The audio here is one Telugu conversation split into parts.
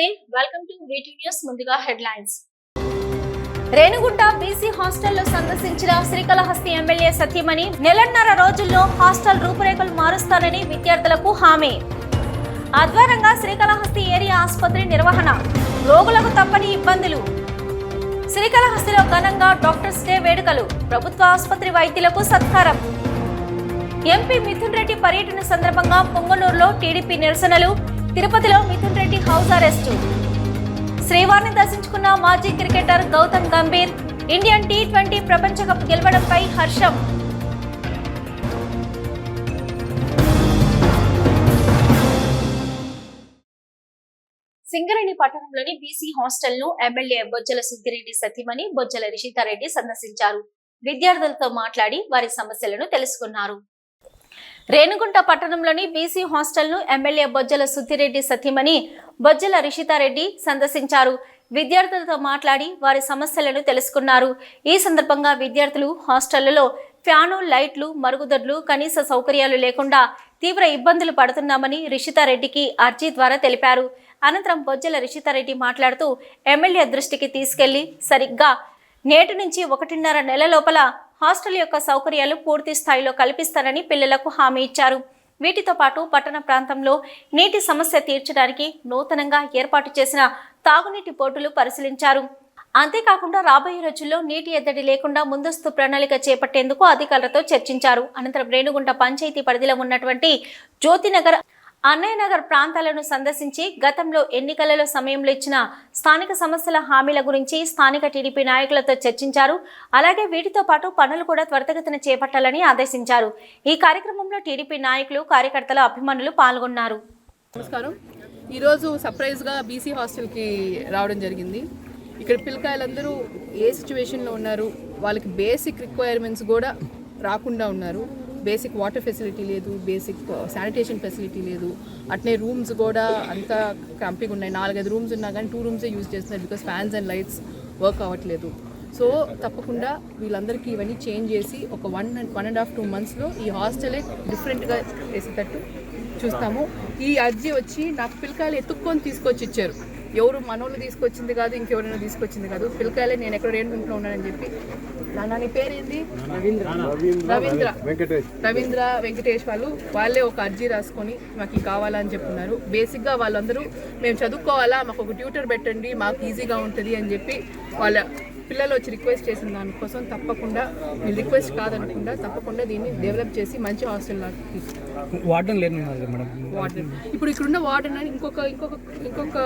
నమస్తే. వెల్కమ్ టు వీటీ న్యూస్ ముందుగా హెడ్లైన్స్ రేణుగుంట బీసీ హాస్టల్లో సందర్శించిన శ్రీకాళహస్తి ఎమ్మెల్యే సత్యమణి నెలన్నర రోజుల్లో హాస్టల్ రూపురేఖలు మారుస్తారని విద్యార్థులకు హామీ. అధ్వానంగా శ్రీకాళహస్తి ఏరియా ఆసుపత్రి నిర్వహణ. రోగులకు తప్పని ఇబ్బందులు. శ్రీకాళహస్తిలో ఘనంగా డాక్టర్స్ డే వేడుకలు. ప్రభుత్వ ఆసుపత్రి వైద్యులకు సత్కారం. ఎంపీ మిథున్ రెడ్డి పర్యటన సందర్భంగా పొంగనూరులో టీడీపీ నిరసనలు. తిరుపతిలో మిథున్ రెడ్డి హౌస్ అరెస్టు. శ్రీవారిని దర్శించుకున్న మాజీ cricketer Gautam Gambhir Indian T twenty ప్రపంచ కప్ గెలవడంపై హర్షం. సింగరేణి పట్టణంలోని బీసీ హాస్టల్ను ఎమ్మెల్యే బొజ్జల సుద్దిరెడ్డి సతీమణి బొజ్జల రిషితారెడ్డి సందర్శించారు. విద్యార్థులతో మాట్లాడి వారి సమస్యలను తెలుసుకున్నారు. రేణుగుంట పట్టణంలోని బీసీ హాస్టల్ను ఎమ్మెల్యే బొజ్జల సుత్తిరెడ్డి సతీమణి బొజ్జల రిషితారెడ్డి సందర్శించారు. విద్యార్థులతో మాట్లాడి వారి సమస్యలను తెలుసుకున్నారు. ఈ సందర్భంగా విద్యార్థులు హాస్టళ్ళలో ఫ్యాను లైట్లు మరుగుదొడ్లు కనీస సౌకర్యాలు లేకుండా తీవ్ర ఇబ్బందులు పడుతున్నామని రిషితారెడ్డికి అర్జీ ద్వారా తెలిపారు. అనంతరం బొజ్జల రిషితారెడ్డి మాట్లాడుతూ ఎమ్మెల్యే దృష్టికి తీసుకెళ్ళి సరిగ్గా నేటి నుంచి ఒకటిన్నర నెల లోపల హాస్టల్ యొక్క సౌకర్యాలు పూర్తి స్థాయిలో కల్పిస్తారని పిల్లలకు హామీ ఇచ్చారు. వీటితో పాటు పట్టణ ప్రాంతంలో నీటి సమస్య తీర్చడానికి నూతనంగా ఏర్పాటు చేసిన తాగునీటి బోర్డులు పరిశీలించారు. అంతేకాకుండా రాబోయే రోజుల్లో నీటి ఎద్దడి లేకుండా ముందస్తు ప్రణాళిక చేపట్టేందుకు అధికారులతో చర్చించారు. అనంతరం రేణుగుంట పంచాయతీ పరిధిలో ఉన్నటువంటి జ్యోతినగర్ అన్నయనగర్ ప్రాంతాలను సందర్శించి గతంలో ఎన్నికలలో సమయంలో ఇచ్చిన స్థానిక సమస్యల హామీల గురించి స్థానిక టీడీపీ నాయకులతో చర్చించారు. అలాగే వీటితో పాటు పనులు కూడా త్వరితగతిన చేపట్టాలని ఆదేశించారు. ఈ కార్యక్రమంలో టీడీపీ నాయకులు కార్యకర్తల అభిమానులు పాల్గొన్నారు. నమస్కారం. ఈరోజు సర్ప్రైజ్గా బీసీ హాస్టల్కి రావడం జరిగింది. ఇక్కడ పిల్లకాయలందరూ ఏ సిచ్యువేషన్లో ఉన్నారు? వాళ్ళకి బేసిక్ రిక్వైర్మెంట్స్ కూడా రాకుండా ఉన్నారు. బేసిక్ వాటర్ ఫెసిలిటీ లేదు బేసిక్ uh, శానిటేషన్ ఫెసిలిటీ లేదు. అట్నే రూమ్స్ కూడా అంతా క్రంపిగా ఉన్నాయి. నాలుగైదు రూమ్స్ ఉన్నా కానీ టూ రూమ్సే యూజ్ చేస్తున్నారు because fans and lights work అవ్వట్లేదు. సో తప్పకుండా వీళ్ళందరికీ ఇవన్నీ చేంజ్ చేసి ఒక one and one and half two మంత్స్లో ఈ హాస్టలే డిఫరెంట్గా వేసేటట్టు చూస్తాము. ఈ అర్జీ వచ్చి నాకు పిల్లకాయలు ఎత్తుక్కొని తీసుకొచ్చి ఇచ్చారు. ఎవరు మనోళ్ళు తీసుకొచ్చింది కాదు ఇంకెవరైనా తీసుకొచ్చింది కాదు. పిల్లకాయలే నేను ఎక్కడ రేణుకుంటున్నా ఉన్నానని చెప్పి నాన్న నీ పేరేంది? రవీంద్ర. రవీంద్ర. వెంకటేష్. వాళ్ళు వాళ్ళే ఒక అర్జీ రాసుకొని మాకు కావాలని చెప్పున్నారు బేసిక్గా వాళ్ళందరూ మేము చదువుకోవాలా మాకు ఒక ట్యూటర్ పెట్టండి మాకు ఈజీగా ఉంటుంది అని చెప్పి వాళ్ళ పిల్లలు వచ్చి రిక్వెస్ట్ చేసిన దానికోసం తప్పకుండా మీరు రిక్వెస్ట్ కాదనకుండా తప్పకుండా దీన్ని డెవలప్ చేసి మంచి హాస్టల్ తీసుకుంటాం వార్డెన్ లేని మేడం? వార్డెన్. ఇప్పుడు ఇక్కడున్న వార్డెన్ అని ఇంకొక ఇంకొక ఇంకొక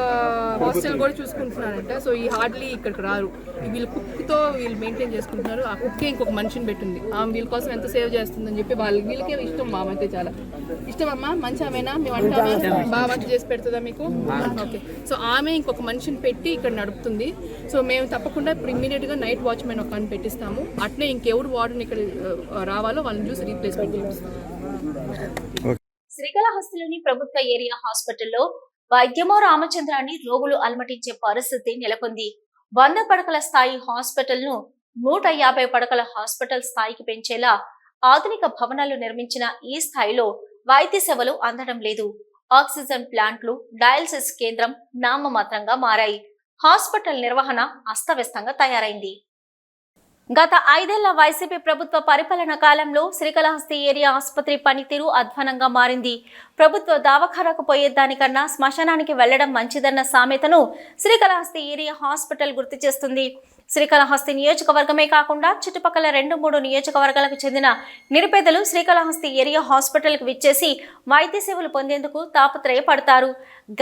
హాస్టల్ కూడా చూసుకుంటున్నారంట. సో ఈ హార్డ్లీ ఇక్కడికి రారు. వీళ్ళు కుక్తో వీళ్ళు మెయింటైన్ చేసుకుంటున్నారు. ఆ కుక్కే ఇంకొక మనిషిని పెట్టింది. ఆమె వీళ్ళ కోసం ఎంత సేవ్ చేస్తుందని చెప్పి వాళ్ళ వీళ్ళకే ఇష్టం మా అయితే చాలా. ఇష్టం అమ్మా మంచి ఆమెనా? మేము అంటామా బాగా వంట చేసి పెడుతుందా మీకు? ఓకే. సో ఆమె ఇంకొక మనిషిని పెట్టి ఇక్కడ నడుపుతుంది. సో మేము తప్పకుండా ఇప్పుడు ఇమ్మీడియట్గా నైట్ వాచ్మెన్ ఒక అని పెట్టిస్తాము. అట్నే ఇంకెవరు వార్డెన్ ఇక్కడ రావాలో వాళ్ళని చూసి రీప్లేస్మెంట్ చేపిస్తాం శ్రీకాళహస్తిలోని ప్రభుత్వ ఏరియా హాస్పిటల్లో వైద్యమో రామచంద్రాన్ని రోగులు అలమటించే పరిస్థితి నెలకొంది. వంద పడకల స్థాయి హాస్పిటల్ను నూట యాభై పడకల హాస్పిటల్ స్థాయికి పెంచేలా ఆధునిక భవనాలు నిర్మించిన ఈ స్థాయిలో వైద్య సేవలు అందడం లేదు. ఆక్సిజన్ ప్లాంట్లు డయాలసిస్ కేంద్రం నామమాత్రంగా మారాయి. హాస్పిటల్ నిర్వహణ అస్తవ్యస్తంగా తయారైంది. గత ఐదేళ్ళ వైసీపీ ప్రభుత్వ పరిపాలన కాలంలో శ్రీకాళహస్తి ఏరియా ఆసుపత్రి పనితీరు అధ్వానంగా మారింది. ప్రభుత్వ దావఖానకు పోయేదానికన్నా శ్మశానానికి వెళ్ళడం మంచిదన్న సామెతను శ్రీకాళహస్తి ఏరియా హాస్పిటల్ గుర్తు చేస్తుంది. శ్రీకాళహస్తి నియోజకవర్గమే కాకుండా చుట్టుపక్కల రెండు మూడు నియోజకవర్గాలకు చెందిన నిరుపేదలు శ్రీకాళహస్తి ఏరియా హాస్పిటల్కు విచ్చేసి వైద్య సేవలు పొందేందుకు తాపత్రయపడతారు.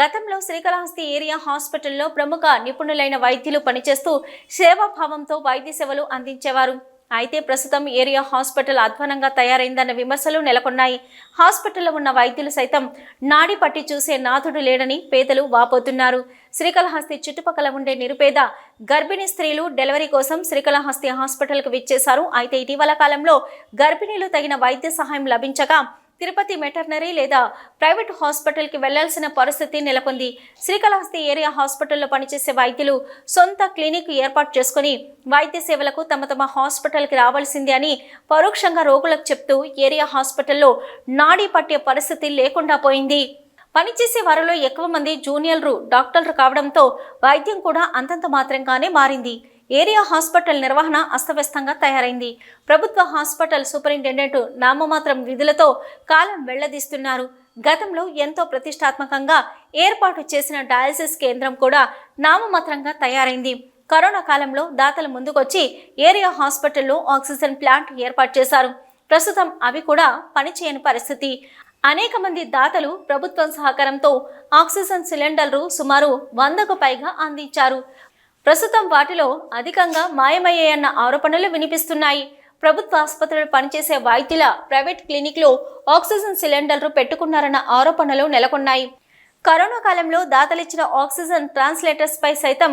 గతంలో శ్రీకాళహస్తి ఏరియా హాస్పిటల్లో ప్రముఖ నిపుణులైన వైద్యులు పనిచేస్తూ సేవాభావంతో వైద్య సేవలు అందించేవారు. అయితే ప్రస్తుతం ఏరియా హాస్పిటల్ అధ్వానంగా తయారైందన్న విమర్శలు నెలకొన్నాయి. హాస్పిటల్లో ఉన్న వైద్యులు సైతం నాడి పట్టి చూసే నాథుడు లేడని పేదలు వాపోతున్నారు. శ్రీకాళహస్తి చుట్టుపక్కల ఉండే నిరుపేద గర్భిణీ స్త్రీలు డెలివరీ కోసం శ్రీకాళహస్తి హాస్పిటల్కు విచ్చేశారు. అయితే ఇటీవల కాలంలో గర్భిణీలు తగిన వైద్య సహాయం లభించగా తిరుపతి మెటర్నరీ లేదా ప్రైవేట్ హాస్పిటల్కి వెళ్ళాల్సిన పరిస్థితి నెలకొంది. శ్రీకాళహస్తి ఏరియా హాస్పిటల్లో పనిచేసే వైద్యులు సొంత క్లినిక్ ఏర్పాటు చేసుకుని వైద్య సేవలకు తమ తమ హాస్పిటల్కి రావాల్సిందే అని పరోక్షంగా రోగులకు చెప్తూ ఏరియా హాస్పిటల్లో నాడీ పట్టే పరిస్థితి లేకుండా పోయింది. పనిచేసే వారిలో ఎక్కువ మంది జూనియర్లు డాక్టర్లు కావడంతో వైద్యం కూడా అంతంత మాత్రంగానే మారింది. ఏరియా హాస్పిటల్ నిర్వహణ అస్తవ్యస్తంగా తయారైంది. ప్రభుత్వ హాస్పిటల్ సూపరింటెండెంట్ నామమాత్రం విధులతో కాలం వెళ్ళదీస్తున్నారు. గతంలో ఎంతో ప్రతిష్టాత్మకంగా ఏర్పాటు చేసిన డయాలసిస్ కేంద్రం కూడా నామమాత్రంగా తయారైంది. కరోనా కాలంలో దాతలు ముందుకొచ్చి ఏరియా హాస్పిటల్లో ఆక్సిజన్ ప్లాంట్ ఏర్పాటు చేశారు. ప్రస్తుతం అవి కూడా పనిచేయని పరిస్థితి. అనేక మంది దాతలు ప్రభుత్వం సహకారంతో ఆక్సిజన్ సిలిండర్లు సుమారు వందకు పైగా అందించారు. ప్రస్తుతం వాటిలో అధికంగా మాయమయ్యాయన్న ఆరోపణలు వినిపిస్తున్నాయి. ప్రభుత్వ ఆసుపత్రులు పనిచేసే వైద్యుల ప్రైవేట్ క్లినిక్లో ఆక్సిజన్ సిలిండర్లు పెట్టుకున్నారన్న ఆరోపణలు నెలకొన్నాయి. కరోనా కాలంలో దాతలిచ్చిన ఆక్సిజన్ ట్రాన్స్లేటర్స్ పై సైతం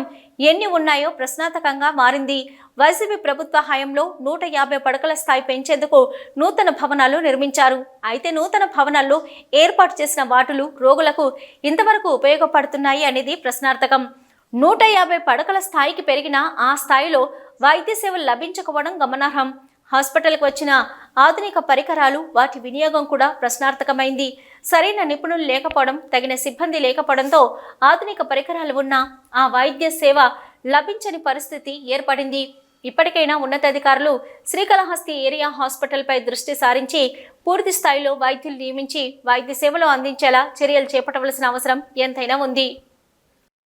ఎన్ని ఉన్నాయో ప్రశ్నార్థకంగా మారింది. వైసీపీ ప్రభుత్వ హయాంలో నూట యాభై పడకల స్థాయి పెంచేందుకు నూతన భవనాలు నిర్మించారు. అయితే నూతన భవనాల్లో ఏర్పాటు చేసిన వాటులు రోగులకు ఇంతవరకు ఉపయోగపడుతున్నాయి అనేది ప్రశ్నార్థకం. నూట యాభై పడకల స్థాయికి పెరిగిన ఆ స్థాయిలో వైద్య సేవలు లభించకపోవడం గమనార్హం. హాస్పిటల్కి వచ్చిన ఆధునిక పరికరాలు వాటి వినియోగం కూడా ప్రశ్నార్థకమైంది. సరైన నిపుణులు లేకపోవడం తగిన సిబ్బంది లేకపోవడంతో ఆధునిక పరికరాలు ఉన్నా ఆ వైద్య సేవ లభించని పరిస్థితి ఏర్పడింది. ఇప్పటికైనా ఉన్నతాధికారులు శ్రీకాళహస్తి ఏరియా హాస్పిటల్పై దృష్టి సారించి పూర్తి స్థాయిలో వైద్యులు నియమించి వైద్య సేవలు అందించేలా చర్యలు చేపట్టవలసిన అవసరం ఎంతైనా ఉంది.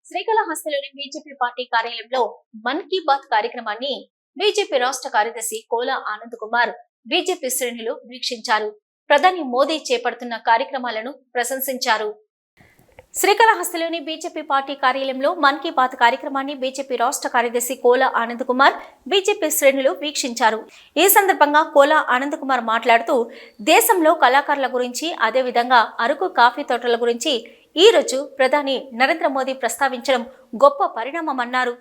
శ్రీకాళహస్తిలోని బీజేపీ పార్టీ కార్యాలయంలో మన్ కీ బాత్ కార్యక్రమాన్ని బీజేపీ రాష్ట్ర కార్యదర్శి కోలా ఆనంద్ కుమార్ బీజేపీ శ్రేణులు వీక్షించారు. ప్రధాని మోదీ చేపడుతున్న కార్యక్రమాలను ప్రశంసించారు. శ్రీకాళహస్తిలోని బీజేపీ పార్టీ కార్యాలయంలో మన్ కీ బాత్ కార్యక్రమాన్ని బీజేపీ రాష్ట్ర కార్యదర్శి కోలా ఆనంద్ కుమార్ బీజేపీ శ్రేణులు వీక్షించారు. ఈ సందర్భంగా కోలా ఆనంద్ కుమార్ మాట్లాడుతూ దేశంలో కళాకారుల గురించి అదేవిధంగా అరకు కాఫీ తోటల గురించి ఈరోజు ప్రధాని నరేంద్ర మోదీ ప్రస్తావించడం గొప్ప పరిణామమన్నారు.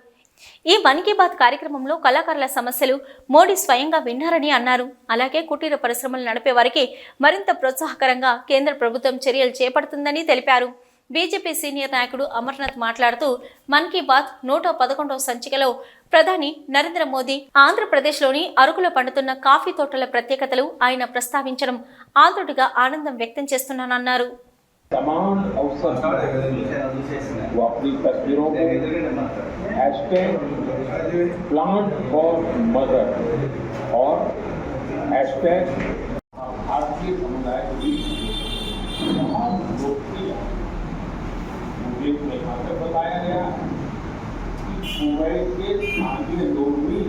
ఈ మన్ కీ బాత్ కార్యక్రమంలో కళాకారుల సమస్యలు మోడీ స్వయంగా విన్నారని అన్నారు. అలాగే కుటీర పరిశ్రమలు నడిపే వారికి మరింత ప్రోత్సాహకరంగా కేంద్ర ప్రభుత్వం చర్యలు చేపడుతుందని తెలిపారు. బీజేపీ సీనియర్ నాయకుడు అమర్నాథ్ మాట్లాడుతూ మన్ కీ బాత్ నూట పదకొండవ సంచికలో ప్రధాని నరేంద్ర మోదీ ఆంధ్రప్రదేశ్లోని అరకులో పండుతున్న కాఫీ తోటల ప్రత్యేకతలు ఆయన ప్రస్తావించడం ఆంధ్రుడిగా ఆనందం వ్యక్తం చేస్తున్నానన్నారు. तमाम अवसर वो अपनी तस्वीरों को हैशटैग प्लांट फॉर मदर और हैशटैग भारतीय समुदाय की बहुत लोकप्रिय मुझे यहाँ पे बताया गया कि कुवैत के स्थानीय लोग भी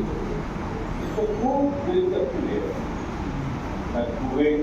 इसको खूब दिलचस्पी ले रहे हैं। कुवैत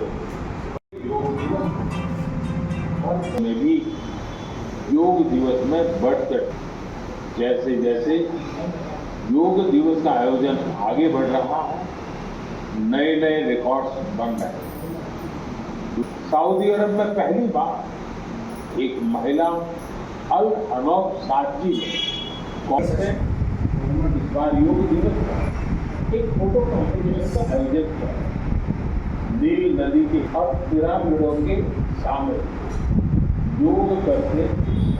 जैसे जैसे योग दिवस का आयोजन आगे बढ़ रहा है, नए नए रिकॉर्ड्स बन रहे सऊदी अरब में पहली बार एक महिला अल अनौफ साजी ने इस बार योग दिवस पर एक फ़ोटो कॉम्पिटिशन का आयोजन किया। नील नदी के और पिरामिडों के सामने योग करके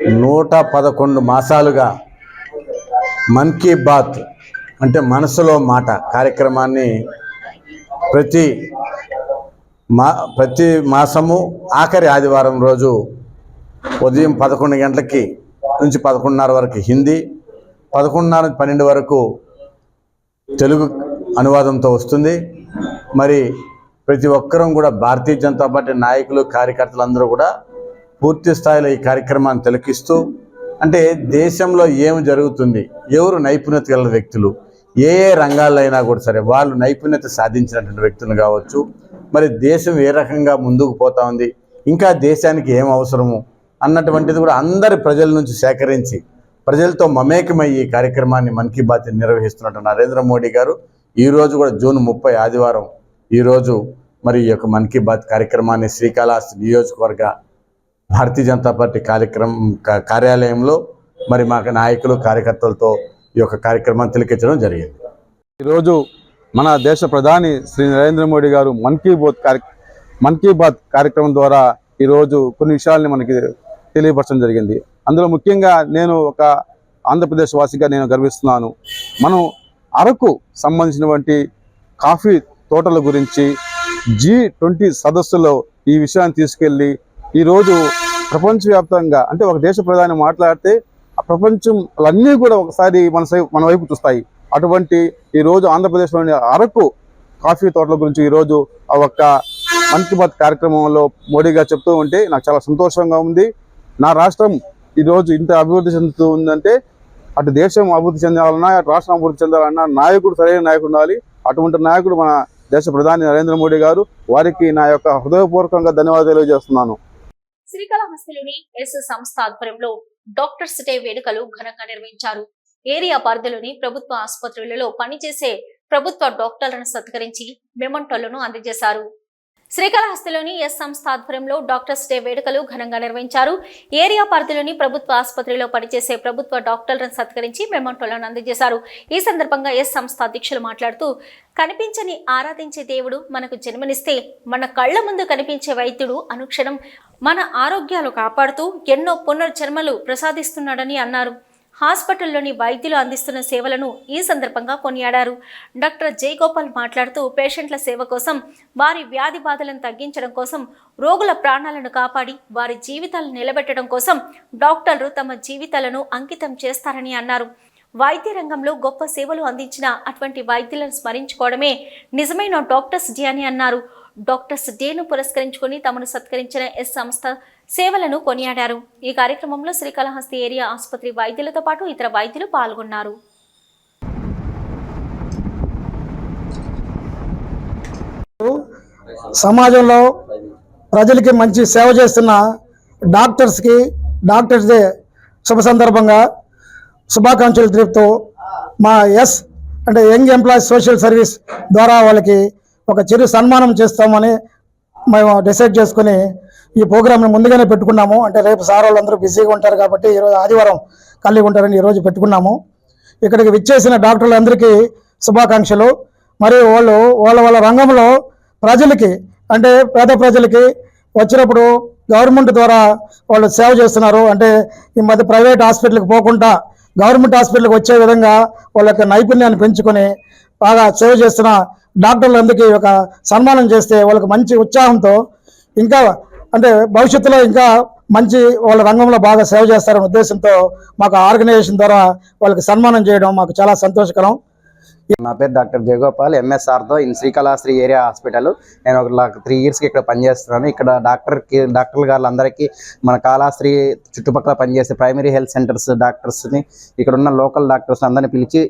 నూట పదకొండు మాసాలుగా మన్ కీ బాత్ అంటే మనసులో మాట కార్యక్రమాన్ని ప్రతి మా ప్రతి మాసము ఆఖరి ఆదివారం రోజు ఉదయం పదకొండు గంటలకి నుంచి పదకొండున్నర వరకు హిందీ పదకొండున్నర పన్నెండు వరకు తెలుగు అనువాదంతో వస్తుంది. మరి ప్రతి ఒక్కరూ కూడా భారతీయ జనతా పార్టీ నాయకులు కార్యకర్తలు అందరూ కూడా పూర్తి స్థాయిలో ఈ కార్యక్రమాన్ని తిలకిస్తూ అంటే దేశంలో ఏమి జరుగుతుంది ఎవరు నైపుణ్యత గల వ్యక్తులు ఏ ఏ రంగాల్లో అయినా కూడా సరే వాళ్ళు నైపుణ్యత సాధించినటువంటి వ్యక్తులు కావచ్చు. మరి దేశం ఏ రకంగా ముందుకు పోతా ఉంది ఇంకా దేశానికి ఏం అవసరము అన్నటువంటిది కూడా అందరి ప్రజల నుంచి సేకరించి ప్రజలతో మమేకమై ఈ కార్యక్రమాన్ని మన్ కీ బాత్ నిర్వహిస్తున్నట్టు నరేంద్ర మోడీ గారు ఈరోజు కూడా జూన్ ముప్పై ఆదివారం ఈరోజు మరి ఈ యొక్క మన్ కీ బాత్ కార్యక్రమాన్ని శ్రీకాళహస్తి నియోజకవర్గ భారతీయ జనతా పార్టీ కార్యక్రమం కార్యాలయంలో మరి మా నాయకులు కార్యకర్తలతో ఈ యొక్క కార్యక్రమాన్ని తిలకించడం జరిగింది. ఈరోజు మన దేశ ప్రధాని శ్రీ నరేంద్ర మోడీ గారు మన్ కీ బాత్ కార్య మన్ కీ బాత్ కార్యక్రమం ద్వారా ఈరోజు కొన్ని విషయాల్ని మనకి తెలియపరచడం జరిగింది. అందులో ముఖ్యంగా నేను ఒక ఆంధ్రప్రదేశ్ వాసిగా నేను గర్విస్తున్నాను. మనం అరకు సంబంధించినటువంటి కాఫీ తోటల గురించి జీ ట్వంటీ సదస్సులో ఈ విషయాన్ని తీసుకెళ్ళి ఈరోజు ప్రపంచవ్యాప్తంగా అంటే ఒక దేశ ప్రధాని మాట్లాడితే ఆ ప్రపంచం అన్నీ కూడా ఒకసారి మన మన వైపు చూస్తాయి. అటువంటి ఈరోజు ఆంధ్రప్రదేశ్లోని అరకు కాఫీ తోటల గురించి ఈరోజు ఆ ఒక్క మన్ కీ బాత్ కార్యక్రమంలో మోడీ గారు చెప్తూ ఉంటే నాకు చాలా సంతోషంగా ఉంది. నా రాష్ట్రం ఈరోజు ఇంత అభివృద్ధి చెందుతూ ఉందంటే అటు దేశం అభివృద్ధి చెందాలన్నా అటు రాష్ట్రం అభివృద్ధి చెందాలన్నా నాయకుడు సరైన నాయకుడు ఉండాలి. అటువంటి నాయకుడు మన దేశ ప్రధాని నరేంద్ర మోడీ గారు. వారికి నా యొక్క హృదయపూర్వకంగా ధన్యవాదాలు తెలియజేస్తున్నాను. శ్రీకాళహస్తిలోని ఎస్ సంస్థ ఆధ్వర్యంలో డాక్టర్స్ డే వేడుకలు ఘనంగా నిర్వహించారు. ఏరియా పరిధిలోని ప్రభుత్వ ఆసుపత్రులలో పనిచేసే ప్రభుత్వ డాక్టర్లను సత్కరించి మెమంటోలను అందజేశారు. శ్రీకాళహస్తిలోని ఎస్ సంస్థ ఆధ్వర్యంలో డాక్టర్స్ డే వేడుకలు ఘనంగా నిర్వహించారు. ఏరియా పరిధిలోని ప్రభుత్వ ఆసుపత్రిలో పనిచేసే ప్రభుత్వ డాక్టర్లను సత్కరించి మెమంటోలను అందజేశారు. ఈ సందర్భంగా ఎస్ సంస్థ అధ్యక్షులు మాట్లాడుతూ కనిపించని ఆరాధించే దేవుడు మనకు జన్మనిస్తే మన కళ్ళ ముందు కనిపించే వైద్యుడు అనుక్షణం మన ఆరోగ్యాలు కాపాడుతూ ఎన్నో పునర్జన్మలు ప్రసాదిస్తున్నాడని అన్నారు. హాస్పిటల్లోని వైద్యులు అందిస్తున్న సేవలను ఈ సందర్భంగా కొనియాడారు. డాక్టర్ జయగోపాల్ మాట్లాడుతూ పేషెంట్ల సేవ కోసం వారి వ్యాధి బాధలను తగ్గించడం కోసం రోగుల ప్రాణాలను కాపాడి వారి జీవితాలను నిలబెట్టడం కోసం డాక్టర్లు తమ జీవితాలను అంకితం చేస్తారని అన్నారు. వైద్య రంగంలో గొప్ప సేవలు అందించిన అటువంటి వైద్యులను స్మరించుకోవడమే నిజమైన డాక్టర్స్ డే అని అన్నారు. డాక్టర్స్ డేను పురస్కరించుకొని తమను సత్కరించిన ఎస్ సంస్థ సేవలను కొనియాడారు. ఈ కార్యక్రమంలో శ్రీకాళహస్తి ఏరియా ఆసుపత్రి వైద్యులతో పాటు ఇతర వైద్యులు పాల్గొన్నారు. సమాజంలో ప్రజలకి మంచి సేవ చేస్తున్న డాక్టర్స్కి డాక్టర్స్ డే శుభ సందర్భంగా శుభాకాంక్షలు తెలుపుతూ మా ఎస్ అంటే యంగ్ ఎంప్లాయీస్ సోషల్ సర్వీస్ ద్వారా వాళ్ళకి ఒక చిరు సన్మానం చేస్తామని మేము డిసైడ్ చేసుకుని ఈ ప్రోగ్రామ్ని ముందుగానే పెట్టుకున్నాము. అంటే రేపు సార్ వాళ్ళందరూ బిజీగా ఉంటారు కాబట్టి ఈరోజు ఆదివారం కలిగి ఉంటారని ఈరోజు పెట్టుకున్నాము. ఇక్కడికి విచ్చేసిన డాక్టర్లందరికీ శుభాకాంక్షలు. మరియు వాళ్ళు వాళ్ళ వాళ్ళ రంగంలో ప్రజలకి అంటే పేద ప్రజలకి వచ్చినప్పుడు గవర్నమెంట్ ద్వారా వాళ్ళు సేవ చేస్తున్నారు. అంటే ఈ మధ్య ప్రైవేట్ హాస్పిటల్కి పోకుండా గవర్నమెంట్ హాస్పిటల్కి వచ్చే విధంగా వాళ్ళ యొక్క నైపుణ్యాన్ని పెంచుకొని బాగా సేవ చేస్తున్న డాక్టర్లందరికీ ఒక సన్మానం చేస్తే వాళ్ళకి మంచి ఉత్సాహంతో ఇంకా అంటే భవిష్యత్తులో ఇంకా మంచి వాళ్ళ రంగంలో బాగా సేవ చేస్తారనే ఉద్దేశంతో మాకు ఆర్గనైజేషన్ ద్వారా వాళ్ళకి సన్మానం చేయడం మాకు చాలా సంతోషకరం. నా పేరు డాక్టర్ జయగోపాల్ ఎంఎస్ఆర్తో ఇన్ శ్రీకాళహస్తి ఏరియా హాస్పిటల్. నేను ఒక త్రీ ఇయర్స్కి ఇక్కడ పనిచేస్తున్నాను. ఇక్కడ డాక్టర్కి డాక్టర్లు గారు అందరికీ మన కాళహస్తి చుట్టుపక్కల పనిచేసే ప్రైమరీ హెల్త్ సెంటర్స్ డాక్టర్స్ని ఇక్కడ ఉన్న లోకల్ డాక్టర్స్ అందరిని పిలిచి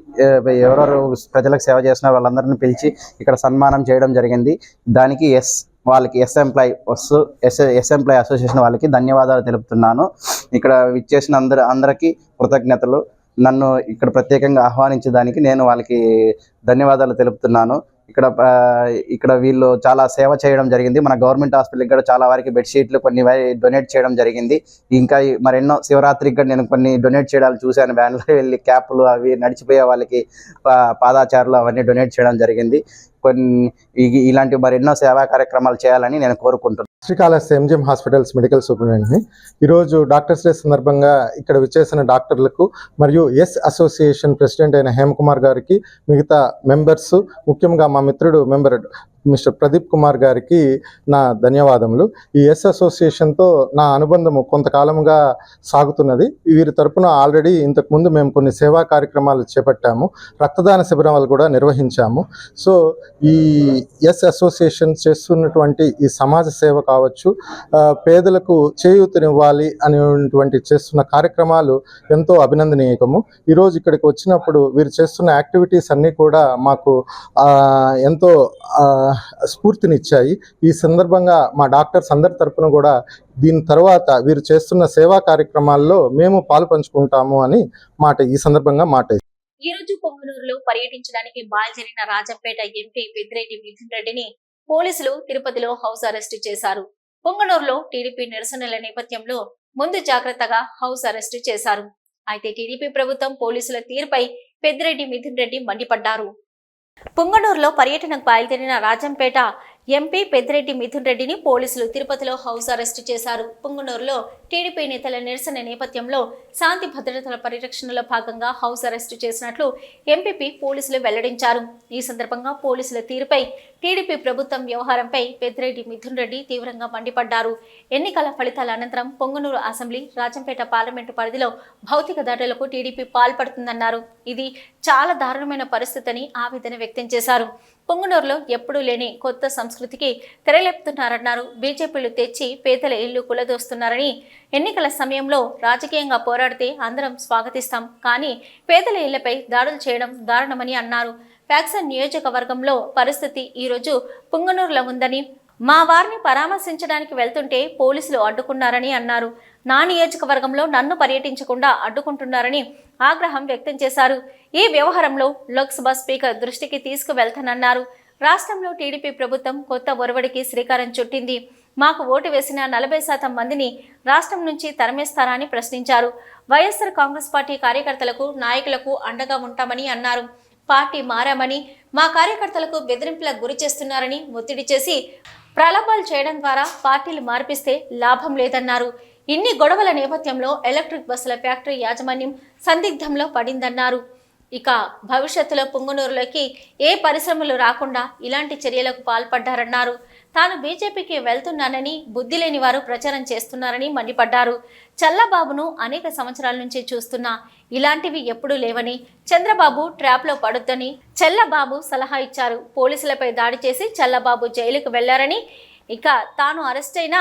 ఎవరెవరు ప్రజలకు సేవ చేసిన వాళ్ళందరినీ పిలిచి ఇక్కడ సన్మానం చేయడం జరిగింది. దానికి ఎస్ వాళ్ళకి ఎస్ ఎంప్లాయ్ వస్తు ఎస్ ఎస్ ఎంప్లాయ్ అసోసియేషన్ వాళ్ళకి ధన్యవాదాలు తెలుపుతున్నాను. ఇక్కడ విచ్చేసిన అందరు అందరికీ కృతజ్ఞతలు. నన్ను ఇక్కడ ప్రత్యేకంగా ఆహ్వానించడానికి నేను వాళ్ళకి ధన్యవాదాలు తెలుపుతున్నాను. ఇక్కడ ఇక్కడ వీళ్ళు చాలా సేవ చేయడం జరిగింది. మన గవర్నమెంట్ హాస్పిటల్కి కూడా చాలా వారికి బెడ్షీట్లు కొన్ని డొనేట్ చేయడం జరిగింది. ఇంకా ఈ మరెన్నో శివరాత్రికి కూడా నేను కొన్ని డొనేట్ చేయడాలు చూశాను. వ్యాన్లో వెళ్ళి క్యాప్లు అవి నడిచిపోయే వాళ్ళకి పా- పాదాచారులు అవన్నీ డొనేట్ చేయడం జరిగింది. కొన్ని ఇలాంటి మరెన్నో సేవా కార్యక్రమాలు చేయాలని నేను కోరుకుంటున్నాను. శ్రీకాళహస్తి ఎంజిఎం హాస్పిటల్స్ మెడికల్ సూపరింటెండెంట్ని. ఈరోజు డాక్టర్స్ డే సందర్భంగా ఇక్కడ విచ్చేసిన డాక్టర్లకు మరియు ఎస్ అసోసియేషన్ ప్రెసిడెంట్ అయిన హేమకుమార్ గారికి మిగతా మెంబర్స్ ముఖ్యంగా మా మిత్రుడు మెంబర్ మిస్టర్ ప్రదీప్ కుమార్ గారికి నా ధన్యవాదములు. ఈ ఎస్ అసోసియేషన్తో నా అనుబంధము కొంతకాలముగా సాగుతున్నది. వీరి తరపున ఆల్రెడీ ఇంతకుముందు మేము కొన్ని సేవా కార్యక్రమాలు చేపట్టాము. రక్తదాన శిబిరాలు కూడా నిర్వహించాము. సో ఈ ఎస్ అసోసియేషన్ చేస్తున్నటువంటి ఈ సమాజ సేవ కావచ్చు. పేదలకు చేయూతనివ్వాలి అనేటువంటి చేస్తున్న కార్యక్రమాలు ఎంతో అభినందనీయకము. ఈరోజు ఇక్కడికి వచ్చినప్పుడు వీరు చేస్తున్న యాక్టివిటీస్ అన్నీ కూడా మాకు ఎంతో స్ఫూర్తినిచ్చాయి. ఈ సందర్భంగా మా డాక్టర్స్ అందరి తరపున కూడా దీని తర్వాత వీరు చేస్తున్న సేవా కార్యక్రమాల్లో మేము పాలు పంచుకుంటాము అని మాట ఈ సందర్భంగా మాట ఈ రోజు పొంగనూరులో పర్యటించడానికి బయలుదేరిన రాజంపేట ఎంపీ పెద్దిరెడ్డి మిథున్ రెడ్డిని పోలీసులు తిరుపతిలో హౌస్ అరెస్ట్ చేశారు. పొంగనూరులో టీడీపీ నిరసనల నేపథ్యంలో ముందు జాగ్రత్తగా హౌస్ అరెస్ట్ చేశారు. అయితే టీడీపీ ప్రభుత్వం పోలీసుల తీరుపై పెద్దిరెడ్డి మిథున్ రెడ్డి మండిపడ్డారు. పుంగనూరులో పర్యటనకు బయలుదేరిన రాజంపేట ఎంపీ పెద్దిరెడ్డి మిథున్ రెడ్డిని పోలీసులు తిరుపతిలో హౌస్ అరెస్టు చేశారు. పుంగనూరులో టీడీపీ నేతల నిరసన నేపథ్యంలో శాంతి భద్రతల పరిరక్షణలో భాగంగా హౌస్ అరెస్టు చేసినట్లు ఎంపీపీ పోలీసులు వెల్లడించారు. ఈ సందర్భంగా పోలీసుల తీరుపై టీడీపీ ప్రభుత్వం వ్యవహారంపై పెద్దిరెడ్డి మిథున్ రెడ్డి తీవ్రంగా మండిపడ్డారు. ఎన్నికల ఫలితాల అనంతరం పొంగనూరు అసెంబ్లీ రాజంపేట పార్లమెంటు పరిధిలో భౌతిక దాడులకు టీడీపీ పాల్పడుతుందన్నారు. ఇది చాలా దారుణమైన పరిస్థితిని ఆవేదన వ్యక్తం చేశారు. పొంగనూరులో ఎప్పుడూ లేని కొత్త సంస్కృతికి తెరలేపుతున్నారన్నారు. బీజేపీలు తెచ్చి పేదల ఇల్లు కులదోస్తున్నారని ఎన్నికల సమయంలో రాజకీయంగా పోరాడితే అందరం స్వాగతిస్తాం. కానీ పేదల ఇళ్ళపై దాడులు చేయడం దారుణమని అన్నారు. ఫ్యాక్సన్ నియోజకవర్గంలో పరిస్థితి ఈరోజు పుంగనూరులో ఉందని మా వారిని పరామర్శించడానికి వెళ్తుంటే పోలీసులు అడ్డుకున్నారని అన్నారు. నా నియోజకవర్గంలో నన్ను పర్యటించకుండా అడ్డుకుంటున్నారని ఆగ్రహం వ్యక్తం చేశారు. ఈ వ్యవహారంలో లోక్సభ స్పీకర్ దృష్టికి తీసుకువెళ్తానన్నారు. రాష్ట్రంలో టీడీపీ ప్రభుత్వం కొత్త ఒరవడికి శ్రీకారం చుట్టింది. మాకు ఓటు వేసిన నలభై శాతం మందిని రాష్ట్రం నుంచి తరమేస్తారని ప్రశ్నించారు. వైఎస్ఆర్ కాంగ్రెస్ పార్టీ కార్యకర్తలకు నాయకులకు అండగా ఉంటామని అన్నారు. పార్టీ మారామని మా కార్యకర్తలకు బెదిరింపులకు గురి చేస్తున్నారని ఒత్తిడి చేసి ప్రలోభాలు చేయడం ద్వారా పార్టీలు మార్పిస్తే లాభం లేదన్నారు. ఇన్ని గొడవల నేపథ్యంలో ఎలక్ట్రిక్ బస్సుల ఫ్యాక్టరీ యాజమాన్యం సందిగ్ధంలో పడిందన్నారు. ఇక భవిష్యత్తులో పుంగనూరులోకి ఏ పరిశ్రమలు రాకుండా ఇలాంటి చర్యలకు పాల్పడ్డారన్నారు. తాను బీజేపీకి వెళ్తున్నానని బుద్ధి లేని వారు ప్రచారం చేస్తున్నారని మండిపడ్డారు. చల్లబాబును అనేక సంవత్సరాల నుంచి చూస్తున్నా ఇలాంటివి ఎప్పుడూ లేవని చంద్రబాబు ట్రాప్లో పడొద్దని చల్లబాబు సలహా ఇచ్చారు. పోలీసులపై దాడి చేసి చల్లబాబు జైలుకు వెళ్ళారని ఇక తాను అరెస్ట్ అయినా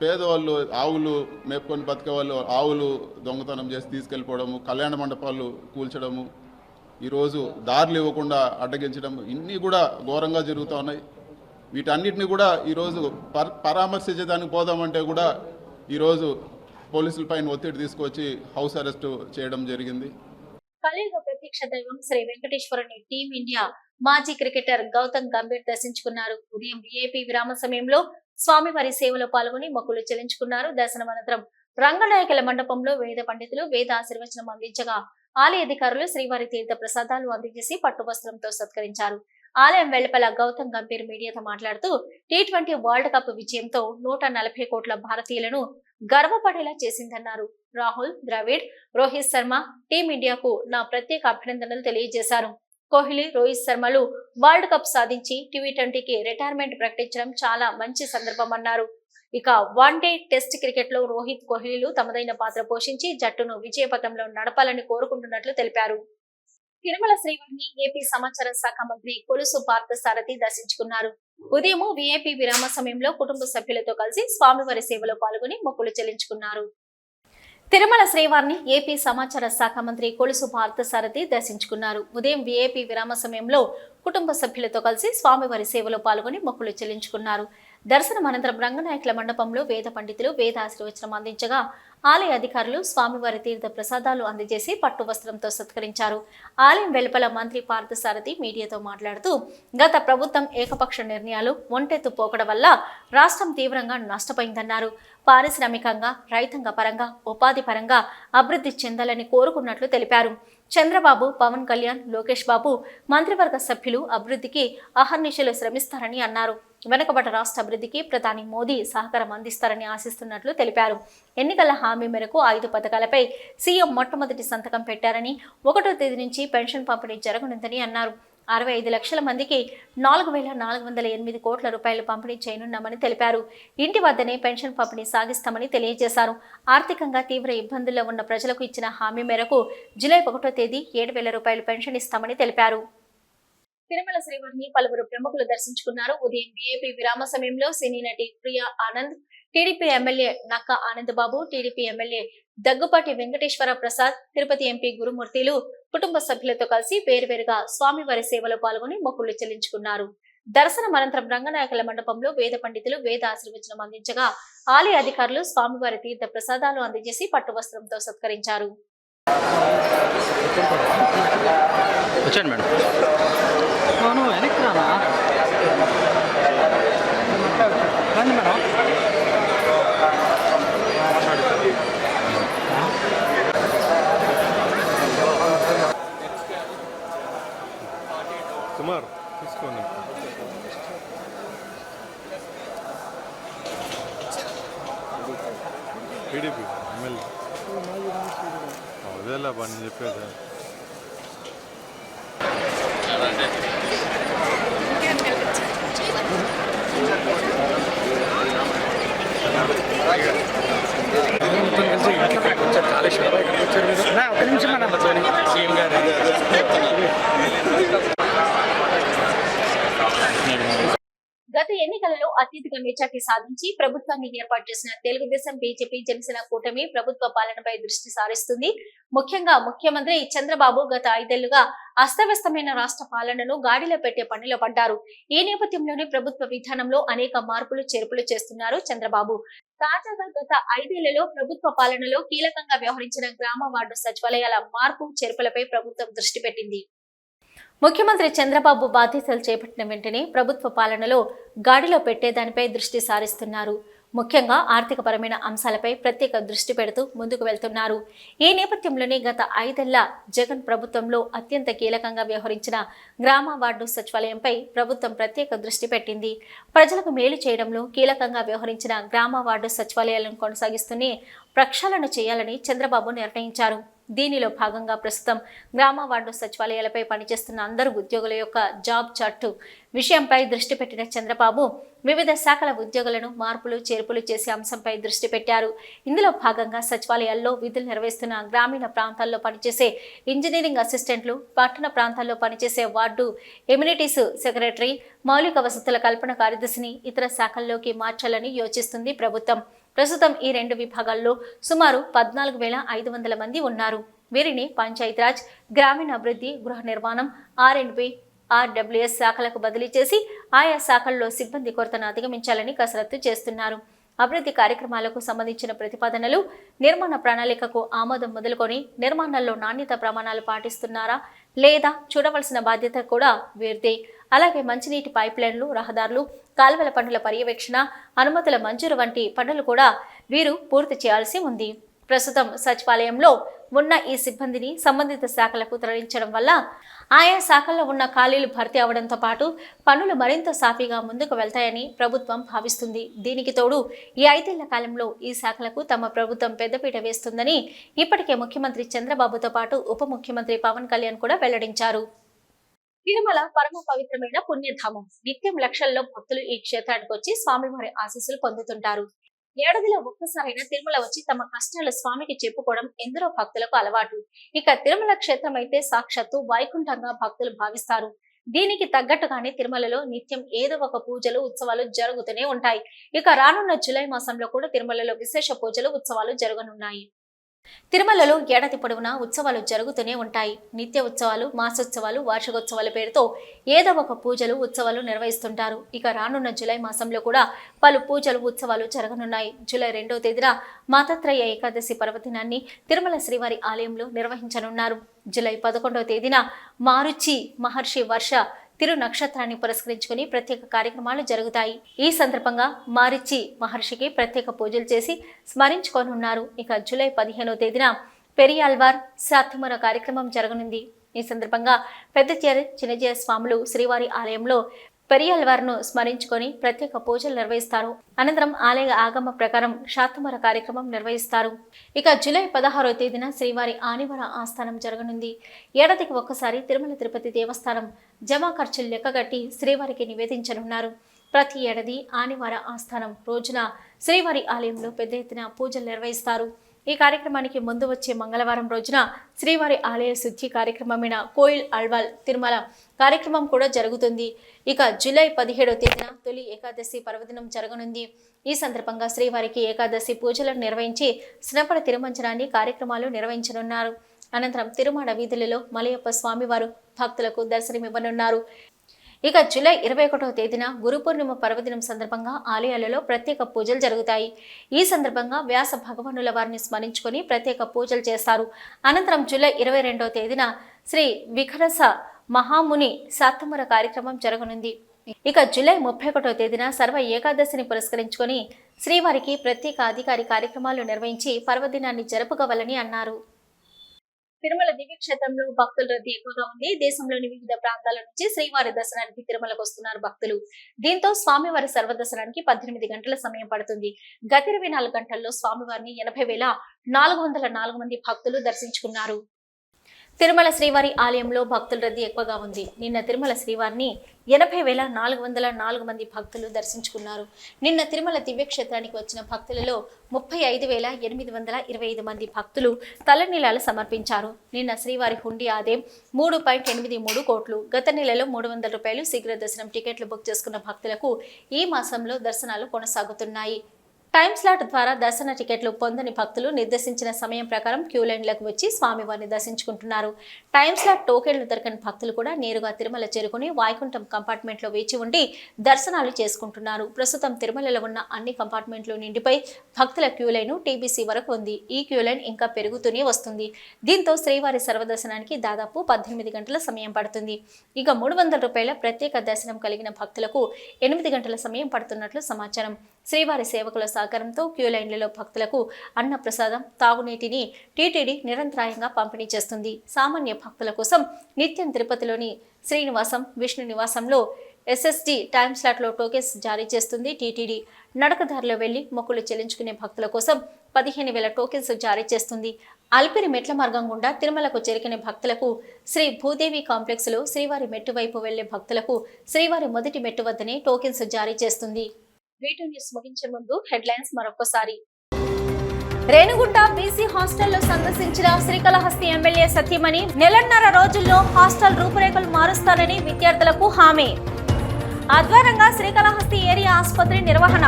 పేదవాళ్ళు ఆవులు మేపుకొని బతికేవాళ్ళు ఆవులు దొంగతనం చేసి తీసుకెళ్ళిపోవడము కళ్యాణ మండపాలు కూల్చడము ఈరోజు దారులు ఇవ్వకుండా అడ్డగించడం ఇన్ని కూడా ఘోరంగా జరుగుతూ ఉన్నాయి. వీటన్నిటిని కూడా ఈరోజు పర్ పరామర్శించేదానికి పోదామంటే కూడా ఈరోజు పోలీసులపైన ఒత్తిడి తీసుకొచ్చి హౌస్ అరెస్టు చేయడం జరిగింది. కలియుగ ప్రత్యక్ష దైవం శ్రీ వెంకటేశ్వరుని టీం ఇండియా మాజీ క్రికెటర్ గౌతమ్ గంభీర్ దర్శించుకున్నారు. ఉదయం ఏపీ విరామ సమయంలో స్వామివారి సేవలో పాల్గొని మొక్కులు చెల్లించుకున్నారు. దర్శనం అనంతరం రంగనాయకుల మండపంలో వేద పండితులు వేద ఆశీర్వచనం అందించగా ఆలయ అధికారులు శ్రీవారి తీర్థ ప్రసాదాలు అందజేసి పట్టు వస్త్రంతో సత్కరించారు. ఆలయం వెళ్ళపల గౌతమ్ గంభీర్ మీడియాతో మాట్లాడుతూ టీ ట్వంటీ వరల్డ్ కప్ విజయంతో నూట నలభై కోట్ల భారతీయులను గర్వపడేలా చేసిందన్నారు. రాహుల్ ద్రవిడ్ రోహిత్ శర్మ టీమిండియాకు నా ప్రత్యేక అభినందనలు తెలియజేశారు. కోహ్లీ రోహిత్ శర్మలు వరల్డ్ కప్ సాధించి టీవీ ట్వంటీకి రిటైర్మెంట్ ప్రకటించడం చాలా మంచి సందర్భం అన్నారు ఇక వన్ డే టెస్ట్ క్రికెట్లో రోహిత్ కోహ్లీలు తమదైన పాత్ర పోషించి జట్టును విజయపథంలో నడపాలని కోరుకుంటున్నట్లు తెలిపారు. తిరుమల శ్రీవారిని ఏపీ సమాచార శాఖ మంత్రి కొలుసు పార్థసారథి దర్శించుకున్నారు. ఉదయం విఐపి విరామ సమయంలో కుటుంబ సభ్యులతో కలిసి స్వామివారి సేవలో పాల్గొని మొక్కులు చెల్లించుకున్నారు. తిరుమల శ్రీవారిని ఏపీ సమాచార శాఖ మంత్రి కొలుసు పార్థసారథి దర్శించుకున్నారు. ఉదయం విఏపీ విరామ సమయంలో కుటుంబ సభ్యులతో కలిసి స్వామివారి సేవలో పాల్గొని మొక్కులు చెల్లించుకున్నారు. దర్శనం అనంతరం రంగనాయకుల మండపంలో వేద పండితులు వేద ఆశీర్వచనం అందించగా ఆలయ అధికారులు స్వామివారి తీర్థ ప్రసాదాలు అందజేసి పట్టు వస్త్రంతో సత్కరించారు. ఆలయం వెలుపల మంత్రి పార్థసారథి మీడియాతో మాట్లాడుతూ గత ప్రభుత్వం ఏకపక్ష నిర్ణయాలు ఒంటెత్తు పోకడ వల్ల రాష్ట్రం తీవ్రంగా నష్టపోయిందన్నారు. పారిశ్రామికంగా రైతాంగ పరంగా ఉపాధి పరంగా అభివృద్ధి చెందాలని కోరుకున్నట్లు తెలిపారు. చంద్రబాబు పవన్ కళ్యాణ్ లోకేష్ బాబు మంత్రివర్గ సభ్యులు అభివృద్ధికి అహర్నిశలు శ్రమిస్తారని అన్నారు. వెనుకబడ్డ రాష్ట్ర అభివృద్ధికి ప్రధాని మోదీ సహకారం అందిస్తారని ఆశిస్తున్నట్లు తెలిపారు. ఎన్నికల హామీ మేరకు ఐదు పథకాలపై సీఎం మొట్టమొదటి సంతకం పెట్టారని ఒకటో తేదీ నుంచి పెన్షన్ పంపిణీ జరగనుందని అన్నారు. అరవై ఐదు లక్షల మందికి నాలుగు వేల నాలుగు వందల ఎనిమిది కోట్ల రూపాయలు పంపిణీ చేయనున్నామని తెలిపారు. ఇంటి వద్దనే పెన్షన్ పంపిణీ సాగిస్తామని తెలియజేశారు. ఆర్థికంగా తీవ్ర ఇబ్బందుల్లో ఉన్న ప్రజలకు ఇచ్చిన హామీ మేరకు జూలై ఒకటో తేదీ ఏడు వేల రూపాయలు పెన్షన్ ఇస్తామని తెలిపారు. తిరుమల శ్రీవారిని పలువురు ప్రముఖులు దర్శించుకున్నారు. ఉదయం బీఏపీ విరామ సమయంలో సినీ నటి Priya Anand TDP MLA Nakka Anandbabu TDP MLA Daggubati Venkateswara Prasad Tirupati MP గురుమూర్తిలు కుటుంబ సభ్యులతో కలిసి వేరువేరుగా స్వామివారి సేవలో పాల్గొని మొక్కులు చెల్లించుకున్నారు. దర్శనం అనంతరం రంగనాయకుల మండపంలో వేద పండితులు వేద ఆశీర్వచనం అందించగా ఆలయ అధికారులు స్వామివారి తీర్థ ప్రసాదాలు అందజేసి పట్టు వస్త్రంతో సత్కరించారు. వచ్చాను మేడం. అవును వెనక్కి రానా? రండి మేడం. కుమార్ తీసుకోండి. టీడీపీ. అదేలా పని చెప్పేది ఒక నిమిషం మేడం సీఎం గారు గత ఎన్నికలలో అత్యధిక మెజార్టీ సాధించి ప్రభుత్వాన్ని ఏర్పాటు చేసిన తెలుగుదేశం బీజేపీ జనసేన కూటమి ప్రభుత్వ పాలనపై దృష్టి సారిస్తుంది. ముఖ్యంగా ముఖ్యమంత్రి చంద్రబాబు గత ఐదేళ్ళుగా అస్తవ్యస్తమైన రాష్ట్ర పాలనను గాడిలో పెట్టే పనిలో పడ్డారు. ఈ నేపథ్యంలోనే ప్రభుత్వ విధానంలో అనేక మార్పులు చేర్పులు చేస్తున్నారు చంద్రబాబు. తాజాగా గత ఐదేళ్ళలో ప్రభుత్వ పాలనలో కీలకంగా వ్యవహరించిన గ్రామ వార్డు సచివాలయాల మార్పు చేర్పులపై ప్రభుత్వం దృష్టి పెట్టింది. ముఖ్యమంత్రి చంద్రబాబు బాధ్యతలు చేపట్టిన వెంటనే ప్రభుత్వ పాలనలో గాడిలో పెట్టేదానిపై దృష్టి సారిస్తున్నారు. ముఖ్యంగా ఆర్థికపరమైన అంశాలపై ప్రత్యేక దృష్టి పెడుతూ ముందుకు వెళ్తున్నారు. ఈ నేపథ్యంలోనే గత ఐదేళ్ళ జగన్ ప్రభుత్వంలో అత్యంత కీలకంగా వ్యవహరించిన గ్రామ వార్డు సచివాలయంపై ప్రభుత్వం ప్రత్యేక దృష్టి పెట్టింది. ప్రజలకు మేలు చేయడంలో కీలకంగా వ్యవహరించిన గ్రామ వార్డు సచివాలయాలను కొనసాగిస్తూనే ప్రక్షాళన చేయాలని చంద్రబాబు నిర్ణయించారు. దీనిలో భాగంగా ప్రస్తుతం గ్రామ వార్డు సచివాలయాలపై పనిచేస్తున్న అందరు ఉద్యోగుల యొక్క జాబ్ చార్టు విషయంపై దృష్టి పెట్టిన చంద్రబాబు వివిధ శాఖల ఉద్యోగులను మార్పులు చేర్పులు చేసే అంశంపై దృష్టి పెట్టారు. ఇందులో భాగంగా సచివాలయాల్లో విధులు నిర్వహిస్తున్న గ్రామీణ ప్రాంతాల్లో పనిచేసే ఇంజనీరింగ్ అసిస్టెంట్లు పట్టణ ప్రాంతాల్లో పనిచేసే వార్డు ఎమ్యూనిటీస్ సెక్రటరీ మౌలిక వసతుల కల్పన కార్యదర్శిని ఇతర శాఖల్లోకి మార్చాలని యోచిస్తుంది ప్రభుత్వం. ప్రస్తుతం ఈ రెండు విభాగాల్లో సుమారు పద్నాలుగు వేల ఐదు వందల మంది ఉన్నారు. వీరిని పంచాయతీరాజ్ గ్రామీణాభివృద్ధి గృహ నిర్మాణం ఆర్ఎండ్బి ఆర్డబ్ల్యూఎస్ శాఖలకు బదిలీ చేసి ఆయా శాఖల్లో సిబ్బంది కొరతను అధిగమించాలని కసరత్తు చేస్తున్నారు. అభివృద్ధి కార్యక్రమాలకు సంబంధించిన ప్రతిపాదనలు నిర్మాణ ప్రణాళికకు ఆమోదం మొదలుకొని నిర్మాణాల్లో నాణ్యత ప్రమాణాలు పాటిస్తున్నారా లేదా చూడవలసిన బాధ్యత కూడా వీరిదే. అలాగే మంచినీటి పైప్లైన్లు రహదారులు కాలువల పనుల పర్యవేక్షణ అనుమతుల మంజూరు వంటి పనులు కూడా వీరు పూర్తి చేయాల్సి ఉంది. ప్రస్తుతం సచివాలయంలో ఉన్న ఈ సిబ్బందిని సంబంధిత శాఖలకు తరలించడం వల్ల ఆయా శాఖల్లో ఉన్న ఖాళీలు భర్తీ అవడంతో పాటు పనులు మరింత సాఫీగా ముందుకు వెళ్తాయని ప్రభుత్వం భావిస్తుంది. దీనికి తోడు ఈ ఐదేళ్ళ కాలంలో ఈ శాఖలకు తమ ప్రభుత్వం పెద్దపీట వేస్తుందని ఇప్పటికే ముఖ్యమంత్రి చంద్రబాబుతో పాటు ఉప ముఖ్యమంత్రి పవన్ కళ్యాణ్ కూడా వెల్లడించారు. తిరుమల పరమ పవిత్రమైన పుణ్యధామం. నిత్యం లక్షల్లో భక్తులు ఈ క్షేత్రానికి వచ్చి స్వామివారి ఆశీస్సులు పొందుతుంటారు. ఏడాదిలో ఒక్కసారైనా తిరుమల వచ్చి తమ కష్టాలు స్వామికి చెప్పుకోవడం ఎందరో భక్తులకు అలవాటు. ఇక తిరుమల క్షేత్రం అయితే సాక్షాత్తు వైకుంఠంగా భక్తులు భావిస్తారు. దీనికి తగ్గట్టుగానే తిరుమలలో నిత్యం ఏదో ఒక పూజలు ఉత్సవాలు జరుగుతూనే ఉంటాయి. ఇక రానున్న జూలై మాసంలో కూడా తిరుమలలో విశేష పూజలు ఉత్సవాలు జరగనున్నాయి. తిరుమలలో ఏడాది పొడవునా ఉత్సవాలు జరుగుతూనే ఉంటాయి. నిత్య ఉత్సవాలు మాసోత్సవాలు వార్షికోత్సవాల పేరుతో ఏదో ఒక పూజలు ఉత్సవాలు నిర్వహిస్తుంటారు. ఇక రానున్న జూలై మాసంలో కూడా పలు పూజలు ఉత్సవాలు జరగనున్నాయి. జూలై రెండో తేదీన మాతాత్రయ ఏకాదశి పర్వదినాన్ని తిరుమల శ్రీవారి ఆలయంలో నిర్వహించనున్నారు. జూలై పదకొండవ తేదీన మారుచి మహర్షి వర్ష తిరు నక్షత్రాన్ని పురస్కరించుకుని ప్రత్యేక కార్యక్రమాలు జరుగుతాయి. ఈ సందర్భంగా మారిచి మహర్షికి ప్రత్యేక పూజలు చేసి స్మరించుకోనున్నారు. ఇక జూలై పదిహేనో తేదీన పెరియాల్వార్ సాత్తుమర కార్యక్రమం జరగనుంది. ఈ సందర్భంగా పెద్దచేర చిన్నజయ స్వాములు శ్రీవారి ఆలయంలో పెరియాల్వార్ను స్మరించుకొని ప్రత్యేక పూజలు నిర్వహిస్తారు. అనంతరం ఆలయ ఆగమ ప్రకారం శాతమర కార్యక్రమం నిర్వహిస్తారు. ఇక జూలై పదహారో తేదీన శ్రీవారి ఆనివర ఆస్థానం జరగనుంది. ఏడాదికి ఒక్కసారి తిరుమల తిరుపతి దేవస్థానం జమా ఖర్చులు లెక్కగట్టి శ్రీవారికి నివేదించనున్నారు. ప్రతి ఏడాది ఆనివార ఆస్థానం రోజున శ్రీవారి ఆలయంలో పెద్ద ఎత్తున పూజలు నిర్వహిస్తారు. ఈ కార్యక్రమానికి ముందు వచ్చే మంగళవారం రోజున శ్రీవారి ఆలయ శుద్ధి కార్యక్రమమైన కోయిల్ అల్వాల్ తిరుమల కార్యక్రమం కూడా జరుగుతుంది. ఇక జూలై పదిహేడవ తేదీన తొలి ఏకాదశి పర్వదినం జరగనుంది. ఈ సందర్భంగా శ్రీవారికి ఏకాదశి పూజలను నిర్వహించి స్నపడ తిరుమంచనాన్ని కార్యక్రమాలు నిర్వహించనున్నారు. అనంతరం తిరుమల వీధులలో మలయప్ప స్వామివారు భక్తులకు దర్శనమివ్వనున్నారు. ఇక జూలై ఇరవై ఒకటవ తేదీన గురు పూర్ణిమ పర్వదినం సందర్భంగా ఆలయాలలో ప్రత్యేక పూజలు జరుగుతాయి. ఈ సందర్భంగా వ్యాస భగవానుల వారిని స్మరించుకొని ప్రత్యేక పూజలు చేస్తారు. అనంతరం జూలై ఇరవై రెండవ తేదీన శ్రీ విఖరస మహాముని సాత్తమర కార్యక్రమం జరగనుంది. ఇక జూలై ముప్పై ఒకటవ తేదీన సర్వ ఏకాదశిని పురస్కరించుకొని శ్రీవారికి ప్రత్యేక అధికారి కార్యక్రమాలు నిర్వహించి పర్వదినాన్ని జరుపుకోవాలని అన్నారు. తిరుమల దివ్యక్షేత్రంలో భక్తుల రద్దీ ఎక్కువగా ఉంది. దేశంలోని వివిధ ప్రాంతాల నుంచి శ్రీవారి దర్శనానికి తిరుమలకు వస్తున్నారు భక్తులు. దీంతో స్వామివారి సర్వదర్శనానికి పద్దెనిమిది గంటల సమయం పడుతుంది. గత ఇరవై నాలుగు గంటల్లో స్వామివారిని ఎనభై వేల నాలుగు వందల నాలుగు మంది భక్తులు దర్శించుకున్నారు. తిరుమల శ్రీవారి ఆలయంలో భక్తుల రద్దీ ఎక్కువగా ఉంది. నిన్న తిరుమల శ్రీవారిని ఎనభై వేల నాలుగు వందల నాలుగు మంది భక్తులు దర్శించుకున్నారు. నిన్న తిరుమల దివ్యక్షేత్రానికి వచ్చిన భక్తులలో ముప్పై ఐదు వేల ఎనిమిది వందల ఇరవై ఐదు మంది భక్తులు తలనీలాలు సమర్పించారు. నిన్న శ్రీవారి హుండీ ఆదాయం మూడు పాయింట్ ఎనిమిది మూడు కోట్లు గత నెలలో మూడు వందల రూపాయలు శీఘ్ర దర్శనం టికెట్లు బుక్ చేసుకున్న భక్తులకు ఈ మాసంలో దర్శనాలు కొనసాగుతున్నాయి. టైం స్లాట్ ద్వారా దర్శన టికెట్లు పొందని భక్తులు నిర్దేశించిన సమయం ప్రకారం క్యూ లైన్లకు వచ్చి స్వామివారిని దర్శించుకుంటున్నారు. టైం స్లాట్ టోకెన్లు దొరకని భక్తులు కూడా నేరుగా తిరుమల చేరుకుని వాయికుంఠం కంపార్ట్మెంట్లో వేచి ఉండి దర్శనాలు చేసుకుంటున్నారు. ప్రస్తుతం తిరుమలలో ఉన్న అన్ని కంపార్ట్మెంట్లు నిండిపోయి భక్తుల క్యూ లైన్ టీబీసీ వరకు ఉంది. ఈ క్యూ లైన్ ఇంకా పెరుగుతూనే వస్తుంది. దీంతో శ్రీవారి సర్వదర్శనానికి దాదాపు పద్దెనిమిది గంటల సమయం పడుతుంది. ఇక మూడు వందల రూపాయల ప్రత్యేక దర్శనం కలిగిన భక్తులకు ఎనిమిది గంటల సమయం పడుతున్నట్లు సమాచారం. శ్రీవారి సేవకుల సహకారంతో క్యూ లైన్లలో భక్తులకు అన్న ప్రసాదం తాగునీటిని టీటీడీ నిరంతరాయంగా పంపిణీ చేస్తుంది. సామాన్య భక్తుల కోసం నిత్యం తిరుపతిలోని శ్రీనివాసం విష్ణు నివాసంలో ఎస్ఎస్డి టైమ్ స్లాట్లో టోకెన్స్ జారీ చేస్తుంది టీటీడీ. నడకదారిలో వెళ్ళి మొక్కులు చెల్లించుకునే భక్తుల కోసం పదిహేను వేల టోకెన్స్ జారీ చేస్తుంది. అల్పిరి మెట్ల మార్గం గుండా తిరుమలకు చేరుకునే భక్తులకు శ్రీ భూదేవి కాంప్లెక్స్లో శ్రీవారి మెట్టు వైపు వెళ్ళే భక్తులకు శ్రీవారి మొదటి మెట్టు వద్దనే టోకెన్స్ జారీ చేస్తుంది. వీటూ న్యూస్ ముగించే ముందు హెడ్లైన్స్ మరొకసారి రేణుగుంట బీసీ హాస్టల్లో సందర్శించిన శ్రీకాళహస్తి ఎమ్మెల్యే సత్యమణి నెలన్నర రోజుల్లో హాస్టల్ రూపురేఖలు మారుస్తారని విద్యార్థులకు హామీ. అధ్వానంగా శ్రీకాళహస్తి ఏరియా ఆసుపత్రి నిర్వహణ.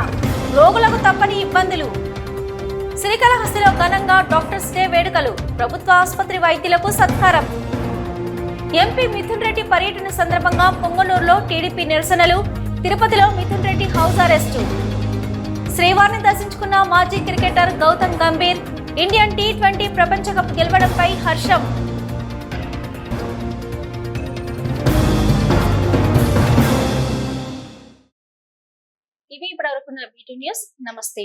రోగులకు తప్పని ఇబ్బందులు. శ్రీకాళహస్తిలో ఘనంగా డాక్టర్స్ డే వేడుకలు. ప్రభుత్వ ఆసుపత్రి వైద్యులకు సత్కారం. ఎంపీ మిథున్ రెడ్డి పర్యటన సందర్భంగా పొంగనూరులో టీడీపీ నిరసనలు. తిరుపతిలో మిథున్ రెడ్డి హౌస్ అరెస్టు. శ్రీవారిని దర్శించుకున్న మాజీ cricketer Gautam Gambhir Indian T twenty ప్రపంచ కప్ గెలవడంపై హర్షం. ఇవి ఇప్పటివరకున్న బీటీ న్యూస్. నమస్తే.